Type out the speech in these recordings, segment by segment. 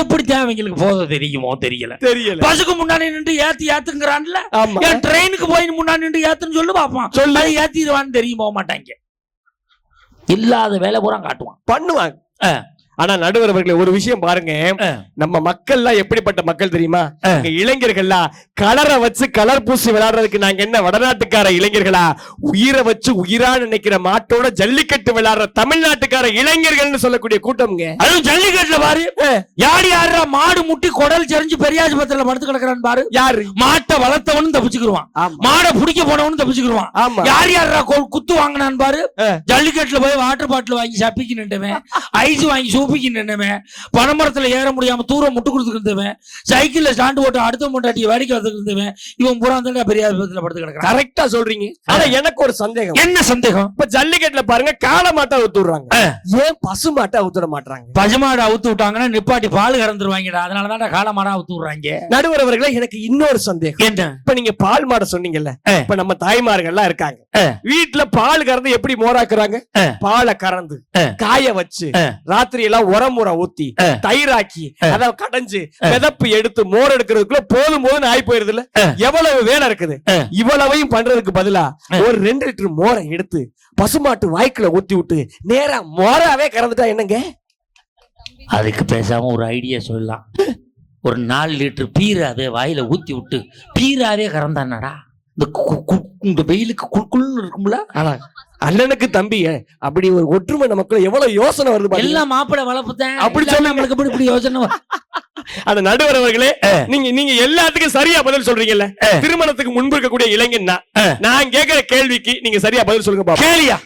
எப்படி தேவைங்களுக்கு போத தெரியுமோ தெரியல. தெரியல. பஸ்ஸுக்கு முன்னாடி நின்று ஏத்து ஏத்துங்கிறான்ல? ஏன் ட்ரெயினுக்கு போய் முன்னாடி நின்று ஏத்துன்னு சொல்லு பாப்பான். சொல்லு. ஏத்திடுவான்னு தெரியும் போக மாட்டாங்க. இல்லாத வேலை பூரா காட்டுவான். பண்ணுவாங்க. ஆனா நடுவர் அவர்களே ஒரு விஷயம் பாருங்க. நம்ம மக்கள்லாம் எப்படிப்பட்ட மக்கள் தெரியுமா? இளைஞர்கள்லாம் கலரை வச்சு கலர் பூசி விளையாடுறதுக்கு நாங்க என்ன வடநாட்டுக்கார இளைஞர்களா? உயிரை வச்சு உயிரா நினைக்கிற மாட்டோட ஜல்லிக்கட்டு விளையாடுற தமிழ்நாட்டுக்கார இளைஞர்கள்னு சொல்லக்கூடிய கூட்டம்ங்க. அதுவும் ஜல்லிக்கட்டுல பாரு. யார் யாரா மாடு முட்டி குடல் செறிஞ்சு பெரியாஸ்பத்திரியில படுத்து கிடக்குறான்னு பாரு. யாரு? மாட்டை வளர்த்தவனும் தப்பிச்சுக்கிருவான். மாடை பிடிக்க போனவனும் தப்பிச்சுக்கிருவான். யார் யாரா குத்து வாங்கினான் பாரு. ஜல்லிக்கட்டுல போய் வாட்டர் பாட்டில் வாங்கி சப்பிக்கு நின்றவன் ஐஸ் வாங்கி சூப்பிக்கு நின்றவன் பனைமரத்துல ஏற முடியாம தூரம் முட்டு கொடுத்துட்டு இருந்தவன் சைக்கிள்ல ஸ்டாண்டு போட்டு அடுத்த முட்டாட்டியை வேடிக்கை வந்துட்டு இருந்தவன் இவன் பூரா தான் பெரிய ஆஸ்பத்திரியில படுத்து கிடக்குறான். கரெக்டா சொல்றீங்க. ஆனா எனக்கு ஒரு சந்தேகம். என்ன சந்தேகம்? இப்ப ஜல்லிக்கட்டுல பாருங்க காளை மாட்டை ஆ. ஏன் பசு மாட்டை ஊத்துற மாட்டாங்க பசுமாடு அவுத்து விட்டாங்கன்னா நிப்பாட்டி பால் கறந்துருவாங்கடா. அதனாலதான் காளை மாடா அவுத்து விடுறாங்க. நடுவர் அவர்களே எனக்கு இன்னொரு சந்தேகம். என்ன? இப்ப நீங்க பால் மாடை சொன்னீங்கல்ல. இப்ப நம்ம தாய்மார்கள்லாம் இருக்காங்க. வீட்டுல பால் கறந்து எப்படி மோராக்குறாங்க. பாலை கறந்து. காய வச்சு. ராத்திரி எல்லாம் உரமுறை ஊத்தி ஆ. தயிராக்கி. அதை கடைஞ்சு மிதப்பு எடுத்து மோர் எடுக்கிறதுக்குள்ள போதும் போதும் ஆகி போயிருது இல்ல. எவ்வளவு வேலை இருக்குது. இவ்வளவையும் பண்றதுக்கு பதிலா. ஒரு ரெண்டு லிட்டர் மோரை எடுத்து பசுமாட்டு வாய்க்குள்ள ஊத்தி விட்டு நேரா மோராவே கறந்துட்டா என்னங்க அதுக்கு பேசாம ஒரு ஐடியா சொல்லலாம் ஒரு நாலு லிட்டர் பீராவே வாயில ஊத்தி விட்டு பீராவே கறந்தானடா இந்த இந்த வெயிலுக்கு குள்குள்னு இருக்கும்ல அண்ணனுக்கு தம்பி அப்படி ஒரு ஒற்றுமை நமக்குள்ள எவ்வளவு யோசனை வருது? எல்லாம் மாப்பிளை வளர்ப்புத்தேன் அப்படி சொல்லுங்க. நம்மளுக்கு இப்படி இப்படி யோசனை. அந்த நடுவர் அவர்களே. நீங்க நீங்க எல்லாத்துக்கும் சரியா பதில் சொல்றீங்கல்ல. திருமணத்துக்கு முன்பு இருக்கக்கூடிய இளைஞன்னா. நான் கேக்குற கேள்விக்கு நீங்க சரியா பதில் சொல்லுங்க பாப்போம் கேளியா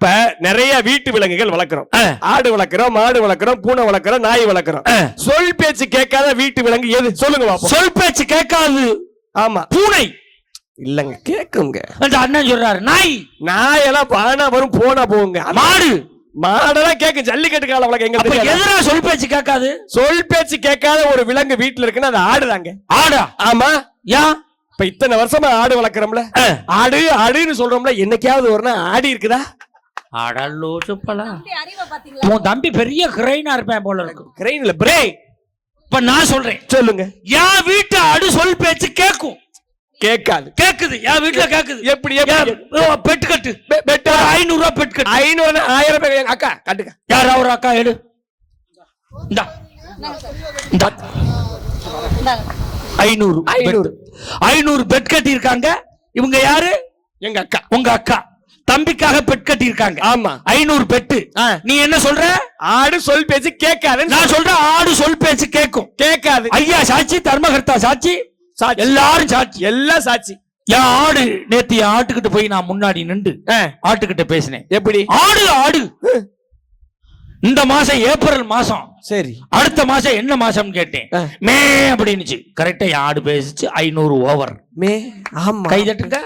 இப்ப நிறைய வீட்டு விலங்குகள் வளர்க்கிறோம். ஆடு வளர்க்கிறோம் மாடு வளர்க்கிறோம் பூனை வளர்க்கிறோம் நாய் வளர்க்கிறோம். சொல் பேச்சு கேட்காத வீட்டு விலங்கு எது சொல்லுங்க பாப்போம் சொல் பேச்சு கேட்காது ஆமா பூனை இல்லங்க. கேக்குங்க. அந்த அண்ணன் சொல்றாரு நாய். நாயெல்லாம் பானா வரும் போனா போங்க மாடு. மாடெல்லாம் கேட்கும் ஜல்லிக்கட்டு கால வழக்கம் எங்க. எதிரா சொல் பேச்சு கேட்காது. சொல் பேச்சு கேட்காத ஒரு விலங்கு வீட்டுல இருக்குன்னா அது ஆடுதாங்க. ஆடா. ஆமா. ஏன் இப்ப இத்தனை வருஷமா ஆடு வளர்க்கறோம்ல. ஆடு ஆடுன்னு சொல்றோம்ல என்னைக்காவது ஒரு நாள் ஆடி இருக்குதா? அடல்லோ சுப்பலா. அறிவை பாத்தீங்களா உன் தம்பி பெரிய கிரைனா இருப்பேன் போல இருக்கு. கிரெயின்ல பிரேக் இப்ப நான் சொல்றேன். சொல்லுங்க. என் வீட்டு ஆடு சொல் பேச்சு கேக்கும். கேட்காது. கேக்குது. என் வீட்டுல கேக்குது. எப்படி எப்படி? ஏன், பெட் கட்டு. பெட்டா? ஐநூறு ரூபாய் பெட் கட்டு. ஐநூறு ஆயிரம் எங்க அக்கா கட்டுக்க யாரா ஒரு அக்கா எடு. ஐநூறு ஐநூறு. ஐநூறு பெட் கட்டி இருக்காங்க இவங்க யாரு? எங்க அக்கா. உங்க அக்கா. தம்பிக்காக பெட் கட்டி இருக்காங்க ஆமா. ஐநூறு பெட்டு. நீ என்ன சொல்ற? ஆடு சொல் பேச்சு கேட்காதுன்னு நான் சொல்றேன். ஆடு சொல் பேச்சு கேக்கும் கேட்காது. ஐயா சாட்சி தர்மகர்த்தா சாட்சி சாட்சி. எல்லாரும் சாட்சி. எல்லாம் சாட்சி. என் ஆடு நேத்து என் ஆட்டுக்கிட்ட போய் நான் முன்னாடி நின்று ஆட்டுக்கிட்ட பேசினேன். எப்படி? ஆடு ஆடு. இந்த மாசம் ஏப்ரல் மாசம். சரி. அடுத்த மாசம் என்ன மாசம் கேட்டேன். மே அப்படின்னுச்சு. கரெக்டா என் ஆடு பேசிச்சு ஐநூறு ஓவர் மே? ஆமா. கை தட்டுங்க.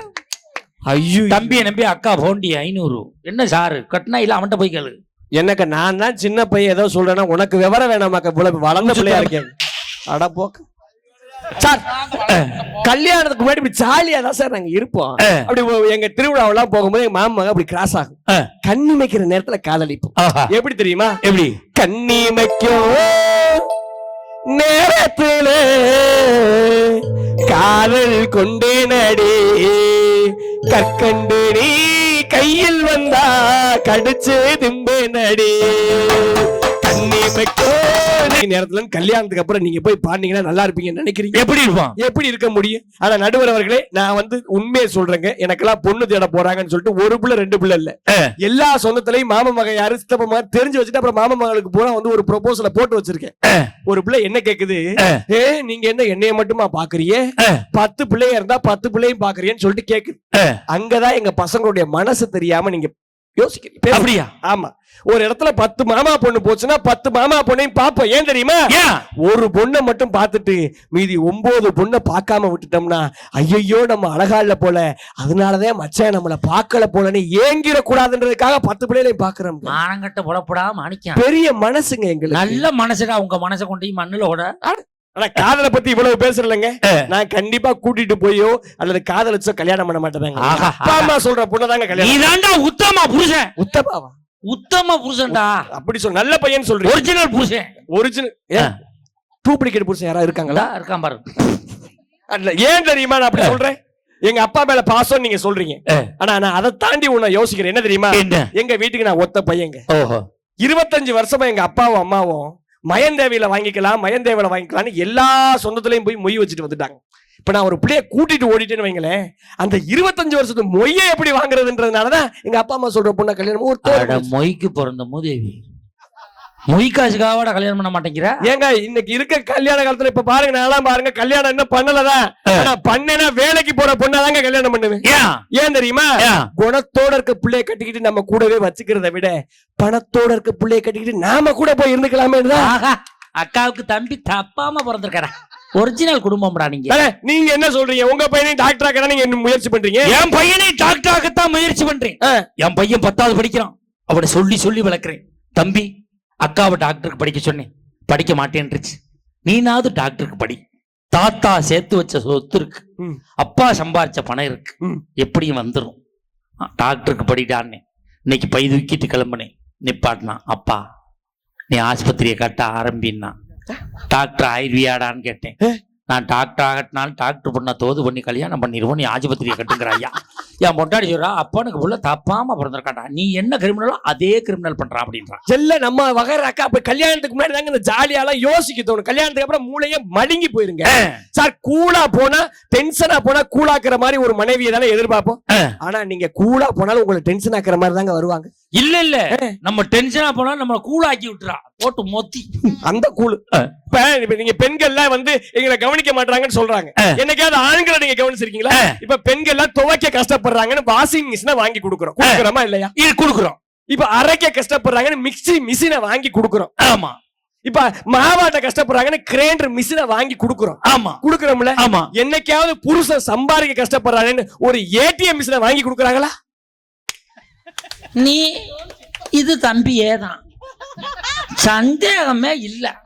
ஐயோ. தம்பியை நம்பி அக்கா போண்டி ஐநூறு. என்ன சாரு? கட்டினா இல்ல அவன்கிட்ட போய் கேளு. எனக்கு நான் தான் சின்ன பையன் ஏதோ சொல்றேன்னா உனக்கு விவரம் வேணாமாக்க. இவ்வளவு வளர்ந்த பிள்ளையா இருக்கேன். அட போக்கு. சார் கல்யாணத்துக்கு முன்னாடி இப்படி ஜாலியா தான் சார் நாங்க இருப்போம். அப்படி எங்க திருவிழாவெல்லாம் போகும்போது எங்க மாமா அப்படி கிராஸ் ஆகும். ஆ. கண்ணி வைக்கிற நேரத்துல காதலிப்போம். எப்படி தெரியுமா? எப்படி? கண்ணி வைக்கும் நேரத்துல காதல் கொண்டே நடி. கற்கண்டு நீ கையில் வந்தா கடிச்சு திம்பே நடி. நேரத்துல கல்யாணத்துக்கு அப்புறம் நீங்க போய் பாடினீங்கன்னா நல்லா இருப்பீங்கன்னு நினைக்கிறீங்க எப்படி இருப்பான் எப்படி இருக்க முடியும் ஆனா நடுவர் அவர்களே நான் வந்து உண்மையை சொல்றேங்க எனக்கெல்லாம் பொண்ணு தேட போறாங்கன்னு சொல்லிட்டு ஒரு பிள்ளை ரெண்டு பிள்ளை இல்ல. எல்லா சொந்தத்திலையும் மாமன் மகன் யாரு சித்தப்ப மகன் தெரிஞ்சு வச்சுட்டு அப்புறம் மாமன் மகளுக்கு பூரா வந்து ஒரு ப்ரொபோசல போட்டு வச்சிருக்கேன். ஒரு பிள்ளை என்ன கேக்குது. ஏ நீங்க என்ன என்னைய மட்டுமா பாக்குறீங்க ஆ. பத்து பிள்ளைய இருந்தா பத்து பிள்ளையும் பாக்குறீங்கன்னு சொல்லிட்டு கேக்குது. அங்கதான் எங்க பசங்களுடைய மனசு தெரியாம நீங்க பேசுங்க. அப்படியா? ஆமா. ஒரு இடத்துல பத்து மாமா பொண்ணு போச்சுன்னா பத்து மாமா பொண்ணையும் பாப்போம். ஏன் தெரியுமா? ஒரு பொண்ணை மட்டும் பார்த்துட்டு மீதி ஒன்பது பொண்ணை பார்க்காம விட்டுட்டோம்னா ஐயையோ நம்ம அழகா இல்ல போல. அதனாலதான் மச்சான் நம்மள பார்க்கல போலன்னு ஏங்கிட கூடாதுன்றதுக்காக பத்து பிள்ளைகளையும் பாக்குறோம் மானங்கட்ட புலப்படா மாணிக்கம் பெரிய மனசுங்க எங்களுக்கு. நல்ல மனசுடா உங்க மனசை கொண்டு மண்ணுல ஓட. ஆனா காதலை பத்தி இவ்வளவு பேசுறலங்க நான் கண்டிப்பா கூட்டிட்டு போயோ அல்லது காதலிச்சோ கல்யாணம் பண்ண மாட்டேங்க. அப்பா அம்மா சொல்ற பொண்ணதாங்க கல்யாணம் தாண்டா உத்தம புருஷன். உத்தமாவா? உத்தம புருஷன்டா. அப்படி சொல் நல்ல பையன் சொல்றீங்க. ஒரிஜினல் புருஷன். ஒரிஜினல் டூப்ளிகேட் புருஷன் யாராவது இருக்காங்களா? இருக்கான் பாரு. அல்ல ஏன் தெரியுமா நான் அப்படி சொல்றேன்? எங்க அப்பா மேல பாசம் நீங்க சொல்றீங்க. ஆனா நான் அதை தாண்டி உன்னை யோசிக்கிறேன். என்ன தெரியுமா? எங்க வீட்டுக்கு நான் ஒத்த பையங்க. ஓஹோ. இருபத்தஞ்சு வருஷமா எங்க அப்பாவும் அம்மாவும் மயந்தேவியில வாங்கிக்கலாம் மயந்தேவில வாங்கிக்கலாம்னு எல்லா சொந்தத்திலையும் போய் மொய் வச்சுட்டு வந்துட்டாங்க. இப்ப நான் ஒரு பிள்ளைய கூட்டிட்டு ஓடிட்டேன்னு வைங்களேன் அந்த இருபத்தஞ்சு வருஷத்து மொய்யை எப்படி வாங்குறதுன்றதுனாலதான் எங்க அப்பா அம்மா சொல்ற பொண்ணை கல்யாணம் ஒரு மொய்க்கு பிறந்த மூதேவி. மொய் காசுக்காக கல்யாணம் பண்ண மாட்டேங்கிற? ஏங்க இன்னைக்கு இருக்க கல்யாண காலத்துல இப்ப பாருங்க நான்லாம் பாருங்க கல்யாணம் இன்னும் பண்ணலதான் ஆனா பண்ணேன்னா வேலைக்கு போற பொண்ணாதாங்க கல்யாணம் பண்ணுவேன். ஏன் தெரியுமா? குணத்தோட இருக்க பிள்ளைய கட்டிக்கிட்டு நம்ம கூடவே வச்சுக்கிறத விட பணத்தோட இருக்க பிள்ளைய கட்டிக்கிட்டு நாம கூட போய் இருந்துக்கலாமே அக்காவுக்கு தம்பி தப்பாம பிறந்திருக்காரா ஒரிஜினல் குடும்பம்டா நீங்க. நீங்க என்ன சொல்றீங்க? உங்க பையனையும் டாக்டர் ஆக்க நீங்க என்ன முயற்சி பண்றீங்க? என் பையனை டாக்டராகத்தான் முயற்சி பண்றேன். என் பையன் பத்தாவது படிக்கிறான். அவனை சொல்லி சொல்லி வளர்க்கிறேன். தம்பி அக்காவை டாக்டருக்கு படிக்க சொன்னேன். படிக்க மாட்டேன்ருச்சு நீனாவது டாக்டருக்கு படி. தாத்தா சேர்த்து வச்ச சொத்து இருக்கு. அப்பா சம்பாரிச்ச பணம் இருக்கு. எப்படியும் வந்துரும். ஆ, டாக்டருக்கு படிடான்னு. இன்னைக்கு பை தூக்கிட்டு கிளம்புனேன். நிப்பாட்டினா அப்பா நீ ஆஸ்பத்திரியை கட்ட ஆரம்பின்னா. டாக்டர். ஆயிர்வியாடான்னு கேட்டேன்? நான் டாக்டர் ஆகட்டினாலும் டாக்டர் பண்ண தோது பண்ணி கல்யாணம் பண்ணிடுவோம் நீ ஆஸ்பத்திரியை கட்டுங்கிற ஐயா. என் பொண்டாடி சொல்றா அப்பனுக்கு புள்ள தப்பாம பிறந்திருக்காண்டா நீ என்ன கிரிமினலோ அதே கிரிமினல் பண்றா அப்படின்றா. செல்ல நம்ம வகர அக்கா அப்ப கல்யாணத்துக்கு முன்னாடி தாங்க இந்த ஜாலியாலாம் யோசிக்க தோணும். கல்யாணத்துக்கு அப்புறம் மூளையே மடங்கி போயிருங்க. சார் கூலா போனா டென்ஷனா போனா கூலாக்குற மாதிரி ஒரு மனைவியை தானே எதிர்பார்ப்போம். ஆனா நீங்க கூலா போனாலும் உங்களை டென்ஷன் ஆக்குற மாதிரி தாங்க வருவாங்க. இல்ல இல்ல. நம்ம டென்ஷனா போனா நம்ம கூலாக்கி விட்டுறா. போட்டு மொத்தி. அந்த கூழு. இப்ப நீங்க பெண்கள்லாம் வந்து எங்களை கவனிக்க மாட்டாங்கன்னு சொல்றாங்க. என்னைக்காவது ஆண்களை நீங்க கவனிச்சிருக்கீங்களா. இப்ப பெண்கள் எல்லாம் துவைக்க கஷ்டப்படுறாங்கன்னு வாஷிங் மிஷினை வாங்கி கொடுக்குறோம். கொடுக்குறோமா இல்லையா? இது கொடுக்குறோம். இப்ப அரைக்க கஷ்டப்படுறாங்கன்னு மிக்ஸி மிஷினை வாங்கி கொடுக்குறோம். ஆமா. இப்ப மாவாட்ட கஷ்டப்படுறாங்கன்னு கிரைண்டர் மிஷினை வாங்கி கொடுக்குறோம். ஆமா. கொடுக்குறோம்ல? ஆமா. என்னைக்காவது புருஷன் சம்பாதிக்க கஷ்டப்படுறாங்கன்னு ஒரு ஏடிஎம் மிஷினை வாங்கி கொடுக்குறாங்களா? நீ இது தம்பியே தான். சந்தேகமே இல்ல.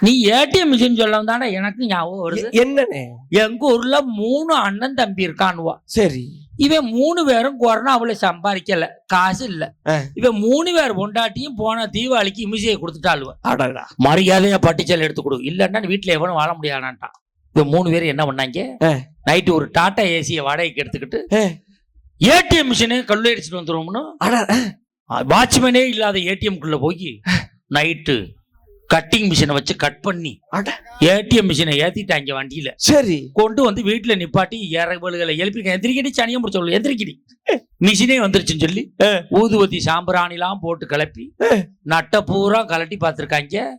நீ ஏடிஎம் மிஷின் சொல்ல தானே எனக்கு ஞாபகம் வருது. என்னன்னு எங்க ஊர்ல மூணு அண்ணன் தம்பி இருக்கானுவா. சரி. இவன் மூணு பேரும் கொரோனாவுல சம்பாதிக்கல. காசு இல்ல. இவன் மூணு பேர் பொண்டாட்டியும் போன தீபாவளிக்கு இமிசையை கொடுத்துட்டாளுவ. மரியாதையா பட்டிச்சல் எடுத்து கொடு இல்லன்னா வீட்டுல எவனும் வாழ முடியாதான்ட்டான். இவன் மூணு பேரும் என்ன பண்ணாங்க. நைட்டு ஒரு டாடா ஏசிய வாடகைக்கு எடுத்துக்கிட்டு. ஏடிஎம் மிஷினு கல்லடிச்சுட்டு வந்துருவோம்னு? அடா வாட்ச்மேனே இல்லாத ஏடிஎம் குள்ள போய் நைட்டு கட்டிங் மிஷினை வச்சு கட் பண்ணி அட. ஏடிஎம் மிஷினை ஏத்திட்டாங்க வண்டியில. சரி. கொண்டு வந்து வீட்டுல நிப்பாட்டி இறகுகளை எழுப்பி எந்திரிக்கடி சனியம் முடிச்சு எந்திரிக்கடி. மிஷினே வந்துருச்சுன்னு சொல்லி. ஊதுவத்தி சாம்பிராணிலாம் போட்டு கிளப்பி. நட்டை பூரா கலட்டி பார்த்திருக்காங்க.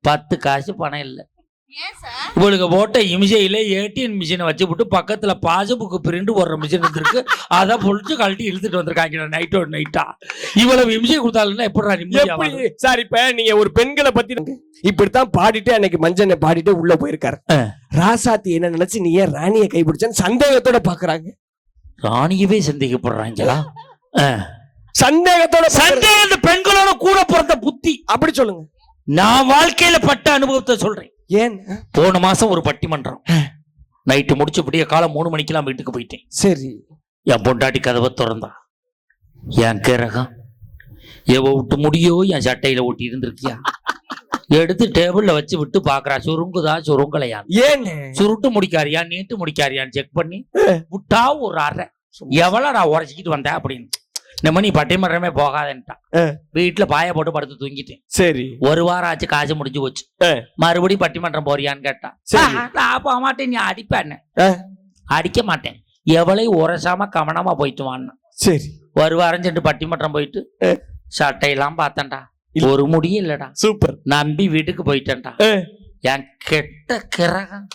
பத்து காசு பணம் இல்ல. இவளுக்கு போட்ட இமிசையில ஏடிஎம் மிஷினை வச்சு விட்டு பக்கத்துல பாஸ்புக் பிரிண்ட் போடுற மிஷின் இருந்திருக்கு அதை பொழிச்சு கழட்டி இழுத்துட்டு வந்திருக்காங்க நைட்டோட நைட்டா இவ்வளவு இமிசை கொடுத்தாலுன்னா எப்படா வாழும்? சார் இப்ப நீங்க ஒரு பெண்களை பத்தி இப்படித்தான் பாடிட்டு அன்னைக்கு மஞ்சனை பாடிட்டு உள்ள போயிருக்காரு. ராசாத்தி என்ன நினைச்சு நீ ஏன் ராணியை கைப்பிடிச்சேன்னு சந்தேகத்தோட பாக்குறாங்க. ராணியவே சந்தேகப்படுறாங்களா. சந்தேகத்தோட. சந்தேக பெண்களோட கூட பிறந்த புத்தி. அப்படி சொல்லுங்க. நான் வாழ்க்கையில பட்ட அனுபவத்தை சொல்றேன். ஏன்? போன மாசம் ஒரு பட்டிமன்றம். நைட்டு முடிச்சு விடிய காலம் மூணு மணிக்கெல்லாம் வீட்டுக்கு போயிட்டேன். சரி. என் பொண்டாட்டி கதவை திறந்தா. என் கிரகம். எவ விட்டு முடியோ என் சட்டையில ஒட்டி இருந்திருக்கியா? எடுத்து டேபிள்ல வச்சு விட்டு பாக்குறா. சுருங்குதா சுருங்கலையா? ஏன்? சுருட்டு முடிக்காரியா நீட்டு முடிக்காரியான்னு செக் பண்ணி விட்டா ஒரு அரை எவ்வளவு நான் உரைச்சிக்கிட்டு வந்தேன் அப்படின்னு. இந்த மணி பட்டிமன்றமே போகாதேன்ட்டான். வீட்டுல பாய போட்டு படுத்து தூங்கிட்டேன். சரி. ஒரு வாரம் ஆச்சு காசு முடிஞ்சு போச்சு. ஆ. மறுபடி பட்டிமன்றம் போறியான்னு கேட்டான். நான் போக மாட்டேன் நீ அடிப்பேன்னு. அடிக்க மாட்டேன். எவளையும் உரசாம கவனமா போயிட்டு வான்னு. சரி. ஒரு வாரம் சென்று பட்டிமன்றம் போயிட்டு. சட்டையெல்லாம் பார்த்தேன்டா. ஒரு முடியும் இல்லடா. சூப்பர். நம்பி வீட்டுக்கு போயிட்டேன்டா. என் கெட்ட கிரகம்.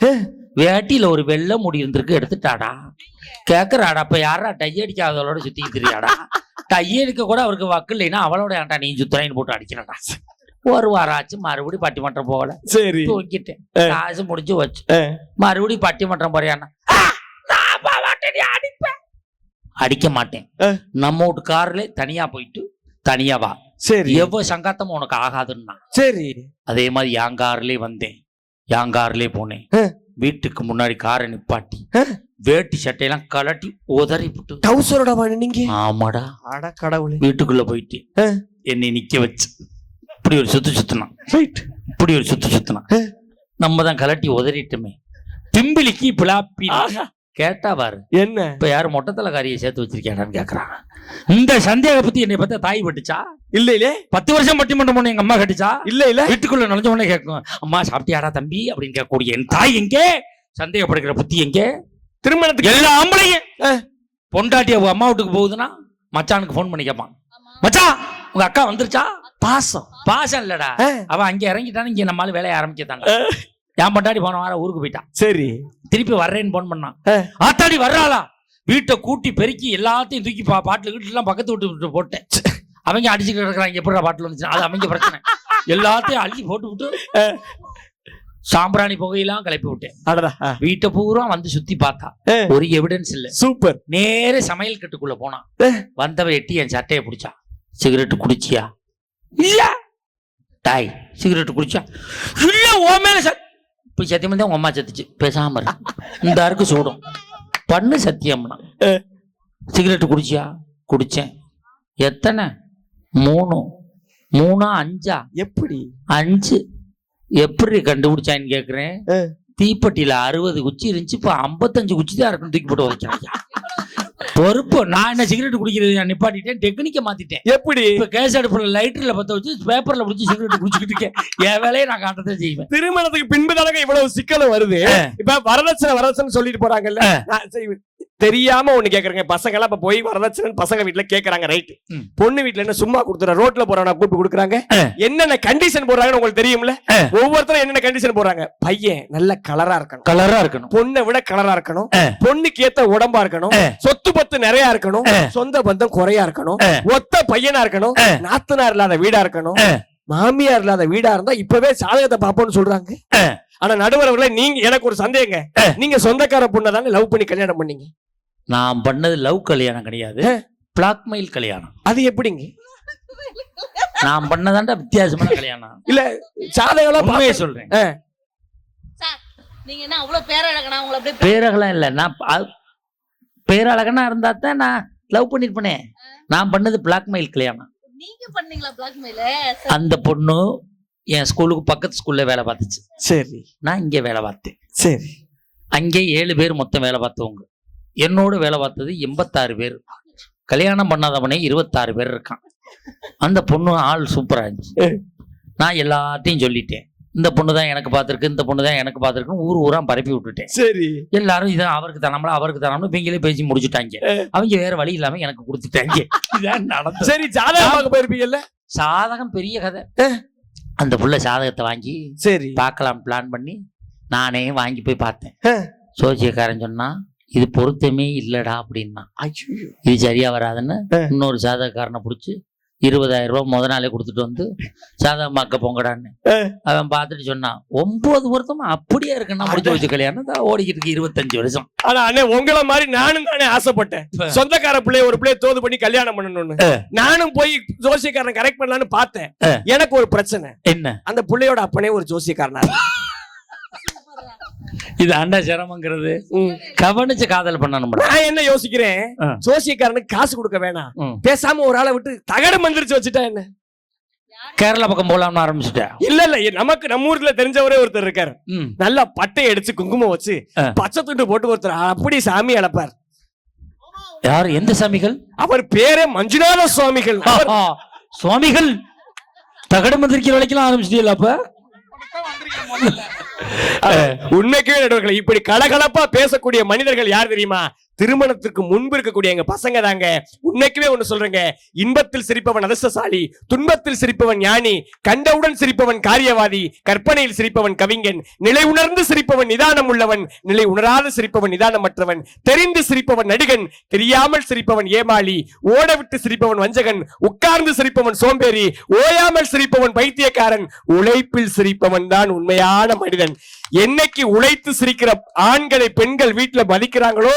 வேட்டியில ஒரு வெள்ளை முடி இருந்திருக்கு எடுத்துட்டாடா. கேக்குறாடா அப்ப யாரா டை அடிக்காதவளோட தெரியாடா அடிக்க கூட அவருக்கு வக்கு இல்லைன்னா அவளோட ஏன்டா நீ சுத்துறாயின்னு போட்டு அடிக்கிறடா ஒரு வாரம் ஆச்சு மறுபடியும் பட்டிமன்றம் போகல. சரி. தூங்கிட்டேன். காசு முடிஞ்சு வச்சு. மறுபடியும் பட்டிமன்றம் போறியான்னா "ஆ, நான் போக மாட்டேன், நீ அடிப்ப." அடிக்க மாட்டேன். நம்ம வீட்டு கார்ல தனியா போயிட்டு தனியா வா. சரி. எவ்வளவு சங்காத்தமும் உனக்கு ஆகாதுன்னா. சரி. அதே மாதிரி என் கார்லயே வந்தேன். என் கார்லயே போனேன். வீட்டுக்கு முன்னாடி காரை நிப்பாட்டி. வேட்டி சட்டையெல்லாம் கலட்டி உதறி விட்டு டவுசரோட நீங்க. ஆமாடா. அட கடவுளே. வீட்டுக்குள்ள போயிட்டு. என்னை நிக்க வச்சு. இப்படி ஒரு சுத்து சுத்தினான். ரைட் இப்படி ஒரு சுத்து சுத்தினான். நம்ம தான் கலட்டி உதறிட்டுமே. பிம்பிலிக்கு பிளாப்பி. கேட்டா பாரு. என்ன? இப்ப யாரும் மொட்டத்தல காரியை சேர்த்து வச்சிருக்கேடான்னு கேக்குறான். இந்த சந்தேக பத்தி என்னை பார்த்தா தாய் பட்டுச்சா இல்ல இல்ல. பத்து வருஷம் பட்டிமன்றம் பொண்ணு எங்க அம்மா கட்டுச்சா? இல்ல இல்ல. வீட்டுக்குள்ள நுழைஞ்ச உடனே கேட்கும் அம்மா சாப்பிட்டியாடா தம்பி? அப்படின்னு கேட்கக்கூடிய என் தாய் எங்கே? சந்தேகப்படுகிற புத்தி எங்கே? திருமணத்துக்கு எல்லா ஆம்பளைங்க. ஆ. பொண்டாட்டி அம்மா வீட்டுக்கு போகுதுன்னா மச்சானுக்கு ஃபோன் பண்ணி கேட்பான் மச்சான் உங்க அக்கா வந்துருச்சா? பாசம். பாசம் இல்லடா. ஆ. அவ அங்க இறங்கிட்டான்னு இங்க நம்மளால வேலையை ஆரம்பிக்கத்தாங்க. என் பொண்டாட்டி போன வாரம் ஊருக்கு போயிட்டான் சரி. திருப்பி வர்றேன்னு போன் பண்ணான். ஆத்தாடி வர்றாளா? வீட்டை கூட்டி பெருக்கி எல்லாத்தையும் தூக்கி பா பாட்டில் வீட்டுல எல்லாம் பக்கத்து விட்டு விட்டு போட்டேன். அவங்க அடிச்சு கிடக்குறாங்க எப்படிடா பாட்டில் வந்துச்சு அது அவங்க பிரச்சனை. எல்லாத்தையும் அள்ளி போட்டு விட்டு சாம்பிராணி புகையெல்லாம் கிளப்பி விட்டேன். வீட்டை பூரா வந்து சுத்தி பார்த்தா. ஒரு எவிடன்ஸ் இல்ல. சூப்பர். நேர சமையல் கட்டுக்குள்ள போனான். வந்தவ எட்டி என் சட்டையை பிடிச்சா சிகரெட் குடிச்சியா? இல்ல. தாய் சிகரெட் குடிச்சா? இல்ல ஓ மேல போய் சத்தியம் தான் அம்மா சத்துச்சு. பேசாம. இந்த அருக்கு சூடும். பண்ணு சத்தியம்னா. சிகரெட் குடிச்சியா? குடிச்சேன். எத்தனை? மூணு. மூணா அஞ்சா? எப்படி? அஞ்சு. எப்படி கண்டுபிடிச்சான்னு கேக்குறேன். தீப்பெட்டியில அறுபது குச்சி இருந்துச்சு இப்ப ஐம்பத்தஞ்சு குச்சி தான் இருக்குன்னு தூக்கி போட்டு வைக்கிறாங்க பொறுப்பு நான் என்ன சிகரெட் குடிக்கிறது நான் நிப்பாட்டிட்டேன் டெக்னிக்கை மாத்திட்டேன். எப்படி? இப்ப கேஸ் அடுப்புல லைட்டர்ல பத்த வச்சு பேப்பர்ல பிடிச்சி சிகரெட் குடிச்சுக்கிட்டு இருக்கேன். என் வேலையை நான் காட்டதான் செய்வேன். திருமணத்துக்கு பின்பு தானங்க இவ்வளவு சிக்கலும் வருது. இப்ப வரதட்சணை வரதட்சணை சொல்லிட்டு போறாங்கல்ல. தெரியாம ஒண்ணு கேக்குறேங்க பசங்க எல்லாம் இப்ப போய் வரதட்சணை பசங்க வீட்டுல கேக்குறாங்க ரைட். பொண்ணு வீட்டுல என்ன சும்மா கொடுத்துற ரோட்ல போறவன கூப்பிட்டு கொடுக்குறாங்க. என்னென்ன கண்டிஷன் போடுறாங்கன்னு உங்களுக்கு தெரியும்ல. ஒவ்வொருத்தரும் என்னென்ன கண்டிஷன் போடுறாங்க பையன் நல்ல கலரா இருக்கணும் கலரா இருக்கணும் பொண்ணை விட கலரா இருக்கணும். பொண்ணுக்கு ஏத்த உடம்பா இருக்கணும். சொத்து பத்து நிறைய இருக்கணும். சொந்த பந்தம் குறையா இருக்கணும். ஒத்த பையனா இருக்கணும். நாத்தனார் இல்லாத வீடா இருக்கணும். மாமியார் இல்லாத வீடா இருந்தா இப்பவே சாதகத்தை பாப்போம்னு சொல்றாங்க. ஆனா நடுவர்களே நீங்க எனக்கு ஒரு சந்தேகங்க. நீங்க சொந்தக்கார பொண்ணை தானே லவ் பண்ணி கல்யாணம் பண்ணீங்க நான் பண்ணது லவ் கல்யாணம் கிடையாது. பிளாக்மெயில் கல்யாணம். அது எப்படிங்க? நான் பண்ணதாண்டா வித்தியாசமான கல்யாணம். இல்ல சாதகம் உண்மையை சொல்றேன். சார் நீங்க என்ன அவ்வளவு பேரழகனா? உங்களை அப்படியே பேரகலாம் இல்ல. நான் பேரழகனா இருந்தா தான் நான் லவ் பண்ணிருப்பனே. நான் பண்ணது பிளாக்மெயில் கல்யாணம். நீங்க பண்ணீங்களா பிளாக்மெயில? அந்த பொண்ணு என் ஸ்கூலுக்கு பக்கத்து ஸ்கூல்ல வேலை பார்த்துச்சு. சரி. நான் இங்கே வேலை பார்த்தேன். சரி. அங்கே ஏழு பேர் மொத்தம் வேலை பார்த்தவங்க. என்னோட வேலை பார்த்தது எண்பத்தாறு பேர். கல்யாணம் பண்ணாதவனே இருபத்தாறு பேர் இருக்கான். அந்த பொண்ணு ஆள் சூப்பரா இருந்துச்சு. நான் எல்லாத்தையும் சொல்லிட்டேன். இந்த பொண்ணு தான் எனக்கு பார்த்துருக்கு இந்த பொண்ணு தான் எனக்கு பார்த்துருக்குன்னு ஊர் ஊரா பரப்பி விட்டுட்டேன். சரி. எல்லாரும் இதான் அவருக்கு தரணும்ல அவருக்கு தரணும்னு இவங்களே பேசி முடிச்சுட்டாங்க. அவங்க வேற வழி இல்லாம எனக்கு கொடுத்துட்டாங்க. இதான் நடந்தது. சரி ஜாதகம் பார்க்க போயிருப்பீங்கல்ல? சாதகம் பெரிய கதை. அந்த புள்ள சாதகத்தை வாங்கி சரி. பார்க்கலாம் பிளான் பண்ணி நானே வாங்கி போய் பார்த்தேன். சோசியக்காரன் சொன்னா இது பொருத்தமே இல்லடா அப்படின்னா. இது சரியா வராதுன்னு. இன்னொரு சாதகக்காரனை பிடிச்சி இருபதாயிரம் ரூபாய் முத நாளே கொடுத்துட்டு வந்து சாதகமாக்க பொங்கடான்னு. அவன் பார்த்துட்டு சொன்னான் ஒன்பது வருஷமா அப்படியே இருக்குன்னா முடிச்சு வச்சு கல்யாணம்? தான் ஓடிக்கிட்டு இருக்கு இருபத்தஞ்சு வருஷம். ஆனா அண்ணே உங்கள மாதிரி நானும் தானே ஆசைப்பட்டேன். சொந்தக்கார பிள்ளைய ஒரு பிள்ளைய தோது பண்ணி கல்யாணம் பண்ணணும்னு. நானும் போய் ஜோசியக்காரன் கரெக்ட் பண்ணலாம்னு பார்த்தேன். எனக்கு ஒரு பிரச்சனை. என்ன? அந்த பிள்ளையோட அப்பனே ஒரு ஜோசியக்காரனா இது அண்டா சிரமங்கிறது. கவனிச்சு காதல் பண்ணணும் நான் என்ன யோசிக்கிறேன். ஜோசியக்காரனுக்கு காசு கொடுக்க வேணாம். பேசாம ஒரு ஆளை விட்டு தகடு மந்திரிச்சு வச்சுட்டா என்ன? கேரளா பக்கம் போலாம்னு ஆரம்பிச்சுட்டேன் இல்ல இல்ல. நமக்கு நம்ம ஊர்ல தெரிஞ்சவரே ஒருத்தர் இருக்காரு. நல்லா பட்டை அடிச்சு குங்குமம் வச்சு. பச்சை துண்டு போட்டு ஒருத்தர் அப்படி சாமி அழைப்பார். யார்? எந்த சாமிகள்? அவர் பேரே மஞ்சுநாத சுவாமிகள். சுவாமிகள் தகடு மந்திரிக்கிற வரைக்கும் ஆரம்பிச்சிட்டீங்களா அப்ப? உண்மைக்கே நடுவர்களே இப்படி கலகலப்பா பேசக்கூடிய மனிதர்கள் யார் தெரியுமா? திருமணத்திற்கு முன்பு இருக்கக்கூடிய எங்க பசங்க தாங்க. உன்னைக்குமே ஒண்ணு சொல்றேங்க. இன்பத்தில் சிரிப்பவன் அதிர்ஷ்டசாலி துன்பத்தில் சிரிப்பவன் ஞானி கண்டவுடன் சிரிப்பவன் காரியவாதி கற்பனையில் சிரிப்பவன் கவிஞன் நிலை உணர்ந்து சிரிப்பவன் நிதானம் உள்ளவன் நிலை உணராது சிரிப்பவன் நிதானமற்றவன் தெரிந்து சிரிப்பவன் நடிகன் தெரியாமல் சிரிப்பவன் ஏமாளி ஓட விட்டு சிரிப்பவன் வஞ்சகன் உட்கார்ந்து சிரிப்பவன் சோம்பேறி ஓயாமல் சிரிப்பவன் பைத்தியக்காரன் உழைப்பில் சிரிப்பவன் தான் உண்மையான மனிதன். என்னைக்கு உழைத்து சிரிக்கிற ஆண்களை பெண்கள் வீட்டுல மதிக்கிறாங்களோ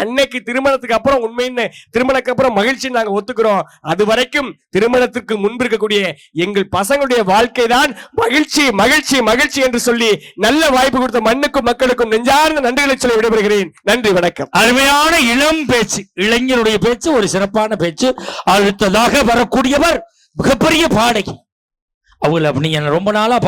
அன்னைக்கு திருமணத்துக்கு அப்புறம் உண்மைன்னு திருமணத்துக்கு அப்புறம் மகிழ்ச்சி நாங்க ஒத்துக்கிறோம். அது வரைக்கும் திருமணத்துக்கு முன்பு இருக்கக்கூடிய எங்கள் பசங்களுடைய வாழ்க்கை தான் மகிழ்ச்சி மகிழ்ச்சி மகிழ்ச்சி என்று சொல்லி நல்ல வாய்ப்பு கொடுத்த மண்ணுக்கும் மக்களுக்கும் நெஞ்சார்ந்த நன்றிகளை சொல்லி விடைபெறுகிறேன். நன்றி வணக்கம். அருமையான இளம் பேச்சு இளைஞருடைய பேச்சு ஒரு சிறப்பான பேச்சு. அடுத்ததாக வரக்கூடியவர் மிகப்பெரிய பாடகி. அவங்கள அப்படி நீங்க ரொம்ப நாளா